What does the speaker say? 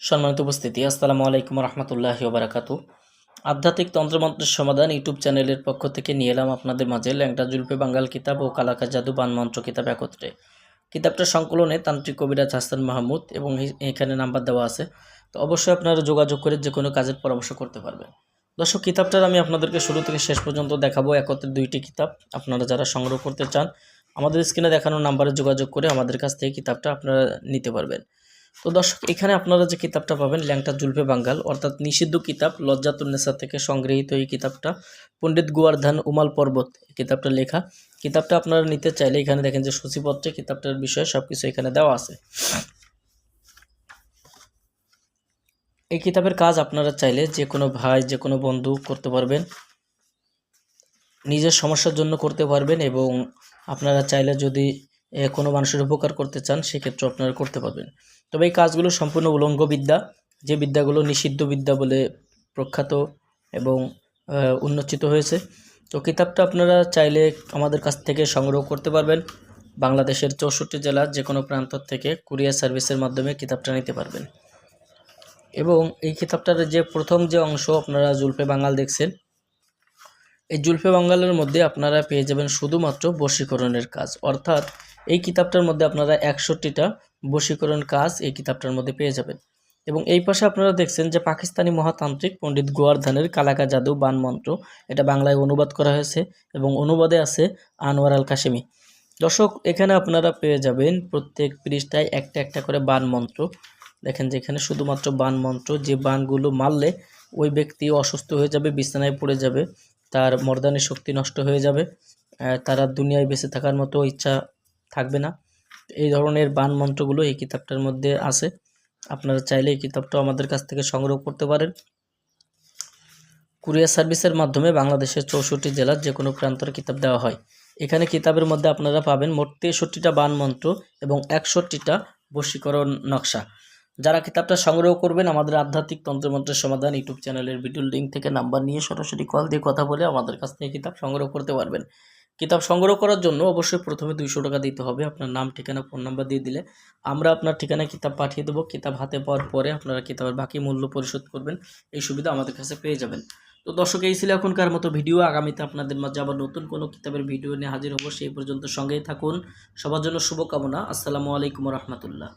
সম্মানিত উপস্থিতি, আসসালামু আলাইকুম রহমতুল্লাহি ওবরাকাতু। আধ্যাত্মিক তন্ত্রমন্ত্রের সমাধান ইউটিউব চ্যানেলের পক্ষ থেকে নিয়ে এলাম আপনাদের মাঝে ল্যাংটা জুলপে বাঙ্গাল কিতাব ও কালাকা জাদু বান মন্ত্র কিতাব একত্রে। কিতাবটার সংকলনে তান্ত্রিক কবিরাজ হাসান মাহমুদ এবং এখানে নাম্বার দেওয়া আছে। তো অবশ্যই আপনারা যোগাযোগ করে যে কোনো কাজের পরামর্শ করতে পারবেন। দর্শক, কিতাবটার আমি আপনাদেরকে শুরু থেকে শেষ পর্যন্ত দেখাবো একত্রে দুইটি কিতাব। আপনারা যারা সংগ্রহ করতে চান, আমাদের স্ক্রিনে দেখানো নাম্বারে যোগাযোগ করে আমাদের কাছ থেকে কিতাবটা আপনারা নিতে পারবেন। তো দর্শক, এখানে আপনারা যে কিতাবটা পাবেন, ল্যাংটা জুলফে বাঙ্গাল, অর্থাৎ নিষিদ্ধ কিতাব লজ্জাতুন্নেসা থেকে সংগৃহীত এই কিতাবটা, পণ্ডিত গোয়ার্ধান উমাল পর্বত কিতাবটা লেখা। কিতাবটা আপনারা নিতে চাইলে এখানে দেখেন যে সূচিপত্রে কিতাবটার বিষয়ে সব কিছু এখানে দেওয়া আছে। এই কিতাবের কাজ আপনারা চাইলে যে কোনো ভাই, যে কোনো বন্ধু করতে পারবেন। নিজের সমস্যার জন্য করতে পারবেন এবং আপনারা চাইলে যদি কোনো মানুষের উপকার করতে চান সেক্ষেত্রে আপনারা করতে পারবেন। তবে এই কাজগুলো সম্পূর্ণ উলঙ্গ বিদ্যা যে বিদ্যাগুলো নিষিদ্ধ বিদ্যা বলে প্রখ্যাত এবং আহ, উন্মোচিত হয়েছে তো কিতাবটা আপনারা চাইলে আমাদের কাছ থেকে সংগ্রহ করতে পারবেন। বাংলাদেশের চৌষট্টি জেলার যে কোনো প্রান্ত থেকে কুরিয়ার সার্ভিসের মাধ্যমে কিতাবটা নিতে পারবেন। এবং এই কিতাবটার যে প্রথম যে অংশ আপনারা জুলফে বাঙ্গাল দেখছেন এই জুলফে বাঙ্গালের মধ্যে আপনারা পেয়ে যাবেন শুধুমাত্র বশীকরণের কাজ। অর্থাৎ এই কিতাবটার মধ্যে আপনারা একষট্টিটা বশীকরণ কাজ এই কিতাবটার মধ্যে পেয়ে যাবেন। এবং এই পাশে আপনারা দেখছেন যে পাকিস্তানি মহাতান্ত্রিক পণ্ডিত গোয়ার্ধানের কালাকা জাদু বান মন্ত্র, এটা বাংলায় অনুবাদ করা হয়েছে এবং অনুবাদে আছে আনোয়ার আল কাশেমি। দর্শক, এখানে আপনারা পেয়ে যাবেন প্রত্যেক পৃষ্ঠায় একটা একটা করে বান মন্ত্র। দেখেন যে এখানে শুধুমাত্র বান মন্ত্র, যে বানগুলো মারলে ওই ব্যক্তি অসুস্থ হয়ে যাবে, বিছানায় পড়ে যাবে, তার মর্দানি শক্তি নষ্ট হয়ে যাবে তারা দুনিয়ায় বেঁচে থাকার মতো ইচ্ছা থাকবে না। এই ধরনের বান মন্ত্রগুলো এই কিতাবটার মধ্যে আছে। আপনারা চাইলে এই কিতাবটাও আমাদের কাছ থেকে সংগ্রহ করতে পারেন। কুরিয়ার সার্ভিসের মাধ্যমে বাংলাদেশের চৌষট্টি জেলার যে কোনো প্রান্তরে কিতাব দেওয়া হয়। এখানে কিতাবের মধ্যে আপনারা পাবেন মোট তেষট্টিটা বান মন্ত্র এবং একষট্টিটা বশীকরণ নকশা। যারা কিতাবটা সংগ্রহ করবেন, আমাদের আধ্যাত্মিক তন্ত্রমন্ত্রের সমাধান ইউটিউব চ্যানেলের ভিডিও লিঙ্ক থেকে নাম্বার নিয়ে সরাসরি কল দিয়ে কথা বলে আমাদের কাছ থেকে কিতাব সংগ্রহ করতে পারবেন। কিতাব সংগ্রহ করার জন্য অবশ্যই প্রথমে দুইশো টাকা দিতে হবে। আপনার নাম, ঠিকানা, ফোন নাম্বার দিয়ে দিলে আমরা আপনার ঠিকানায় কিতাব পাঠিয়ে দেবো। কিতাব হাতে পাওয়ার পরে আপনারা কিতাবের বাকি মূল্য পরিশোধ করবেন। এই সুবিধা আমাদের কাছে পেয়ে যাবেন। তো দর্শক, এই ছিল এখনকার মতো ভিডিও। আগামীতে আপনাদের মাঝে আবার নতুন কোনো কিতাবের ভিডিও নিয়ে হাজির হব। সেই পর্যন্ত সঙ্গেই থাকুন। সবার জন্য শুভকামনা। আসসালামু আলাইকুম রহমতুল্লাহ।